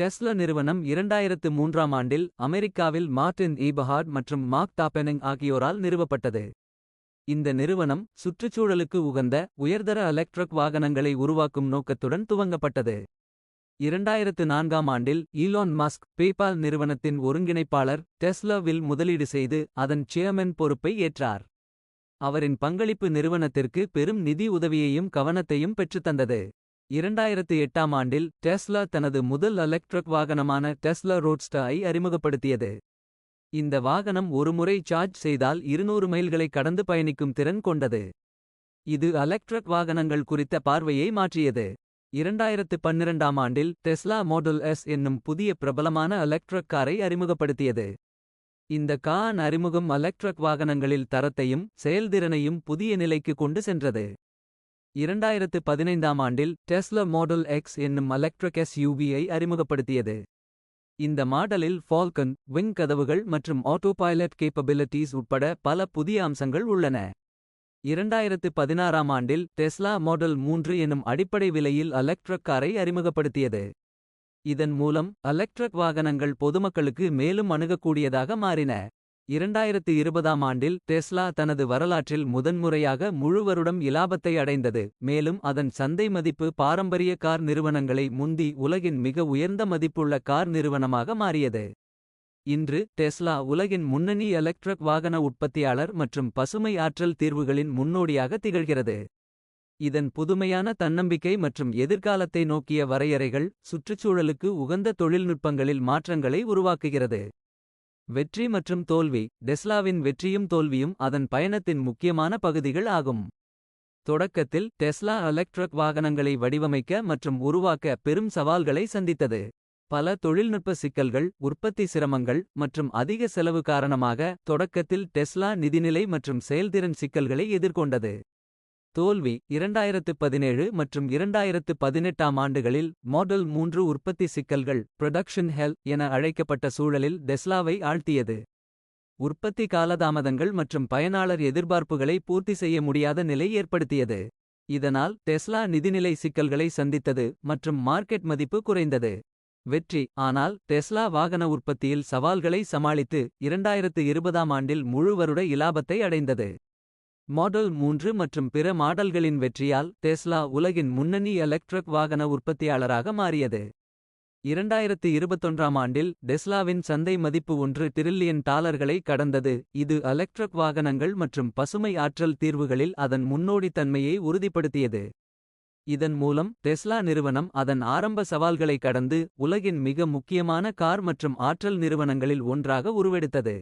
Tesla நிறுவனம் இரண்டாயிரத்து மூன்றாம் ஆண்டில் அமெரிக்காவில் மார்டின் ஈபஹார்ட் மற்றும் மார்க் டாப்பெனிங் ஆகியோரால் நிறுவப்பட்டது. இந்த நிறுவனம் சுற்றுச்சூழலுக்கு உகந்த உயர்தர எலக்ட்ரிக் வாகனங்களை உருவாக்கும் நோக்கத்துடன் துவங்கப்பட்டது. இரண்டாயிரத்து நான்காம் ஆண்டில் ஈலான் மஸ்க் பேபால் நிறுவனத்தின் ஒருங்கிணைப்பாளர் டெஸ்லாவில் முதலீடு செய்து அதன் சேர்மன் பொறுப்பை ஏற்றார். அவரின் பங்களிப்பு நிறுவனத்திற்கு பெரும் நிதி உதவியையும் கவனத்தையும் பெற்றுத்தந்தது. இரண்டாயிரத்து எட்டாம் ஆண்டில் டெஸ்லா தனது முதல் எலக்ட்ரிக் வாகனமான டெஸ்லா ரோட்ஸ்டாயை அறிமுகப்படுத்தியது. இந்த வாகனம் ஒருமுறை சார்ஜ் செய்தால் 200 மைல்களை கடந்து பயணிக்கும் திறன் கொண்டது. இது எலக்ட்ரிக் வாகனங்கள் குறித்த பார்வையை மாற்றியது. இரண்டாயிரத்து பன்னிரண்டாம் ஆண்டில் டெஸ்லா மாடல் எஸ் என்னும் புதிய பிரபலமான எலக்ட்ரிக் காரை அறிமுகப்படுத்தியது. இந்த கான் அறிமுகம் எலக்ட்ரிக் வாகனங்களில் தரத்தையும் செயல்திறனையும் புதிய நிலைக்கு கொண்டு சென்றது. இரண்டாயிரத்து பதினைந்தாம் ஆண்டில் டெஸ்லா மாடல் எக்ஸ் என்னும் எலக்ட்ரிக் எஸ்யூவியை அறிமுகப்படுத்தியது. இந்த மாடலில் ஃபால்கன் விங் கதவுகள் மற்றும் ஆட்டோ பைலட் கேப்பபிலிட்டீஸ் உட்பட பல புதிய அம்சங்கள் உள்ளன. இரண்டாயிரத்து பதினாறாம் ஆண்டில் டெஸ்லா மாடல் மூன்று எனும் அடிப்படை விலையில் அலெக்ட்ரக் காரை அறிமுகப்படுத்தியது. இதன் மூலம் அலெக்ட்ரக் வாகனங்கள் பொதுமக்களுக்கு மேலும் அணுகக்கூடியதாக மாறின. இரண்டாயிரத்து இருபதாம் ஆண்டில் டெஸ்லா தனது வரலாற்றில் முதன்முறையாக முழு வருடம் இலாபத்தை அடைந்தது. மேலும் அதன் சந்தை மதிப்பு பாரம்பரிய கார் நிறுவனங்களை முந்தி உலகின் மிக உயர்ந்த மதிப்புள்ள கார் நிறுவனமாக மாறியது. இன்று டெஸ்லா உலகின் முன்னணி எலக்ட்ரிக் வாகன உற்பத்தியாளர் மற்றும் பசுமை ஆற்றல் தீர்வுகளின் முன்னோடியாக திகழ்கிறது. இதன் புதுமையான தன்னம்பிக்கை மற்றும் எதிர்காலத்தை நோக்கிய வரையறைகள் சுற்றுச்சூழலுக்கு உகந்த தொழில்நுட்பங்களில் மாற்றங்களை உருவாக்குகிறது. வெற்றி மற்றும் தோல்வி டெஸ்லாவின் வெற்றியும் தோல்வியும் அதன் பயணத்தின் முக்கியமான பகுதிகள் ஆகும். தொடக்கத்தில் டெஸ்லா எலக்ட்ரிக் வாகனங்களை வடிவமைக்க மற்றும் உருவாக்க பெரும் சவால்களை சந்தித்தது. பல தொழில்நுட்ப சிக்கல்கள் உற்பத்தி சிரமங்கள் மற்றும் அதிக செலவு காரணமாக தொடக்கத்தில் டெஸ்லா நிதிநிலை மற்றும் செயல்திறன் சிக்கல்களை எதிர்கொண்டது. தோல்வி இரண்டாயிரத்து பதினேழு மற்றும் இரண்டாயிரத்து பதினெட்டாம் ஆண்டுகளில் மாடல் மூன்று உற்பத்தி சிக்கல்கள் ப்ரொடக்ஷன் ஹெல் என அழைக்கப்பட்ட சூழலில் டெஸ்லாவை ஆழ்த்தியது. உற்பத்தி காலதாமதங்கள் மற்றும் பயனாளர் எதிர்பார்ப்புகளை பூர்த்தி செய்ய முடியாத நிலை ஏற்படுத்தியது. இதனால் டெஸ்லா நிதிநிலை சிக்கல்களை சந்தித்தது மற்றும் மார்க்கெட் மதிப்பு குறைந்தது. வெற்றி ஆனால் டெஸ்லா வாகன உற்பத்தியில் சவால்களை சமாளித்து இரண்டாயிரத்து இருபதாம் ஆண்டில் முழுவருட இலாபத்தை அடைந்தது. மாடல் மூன்று மற்றும் பிற மாடல்களின் வெற்றியால் டெஸ்லா உலகின் முன்னணி எலக்ட்ரிக் வாகன உற்பத்தியாளராக மாறியது. இரண்டாயிரத்து இருபத்தொன்றாம் ஆண்டில் டெஸ்லாவின் சந்தை மதிப்பு ஒன்று டிரில்லியன் டாலர்களை கடந்தது இது எலக்ட்ரிக் வாகனங்கள் மற்றும் பசுமை ஆற்றல் தீர்வுகளில் அதன் முன்னோடித்தன்மையை உறுதிப்படுத்தியது. இதன் மூலம் டெஸ்லா நிறுவனம் அதன் ஆரம்ப சவால்களை கடந்து உலகின் மிக முக்கியமான கார் மற்றும் ஆற்றல் நிறுவனங்களில் ஒன்றாக உருவெடுத்தது.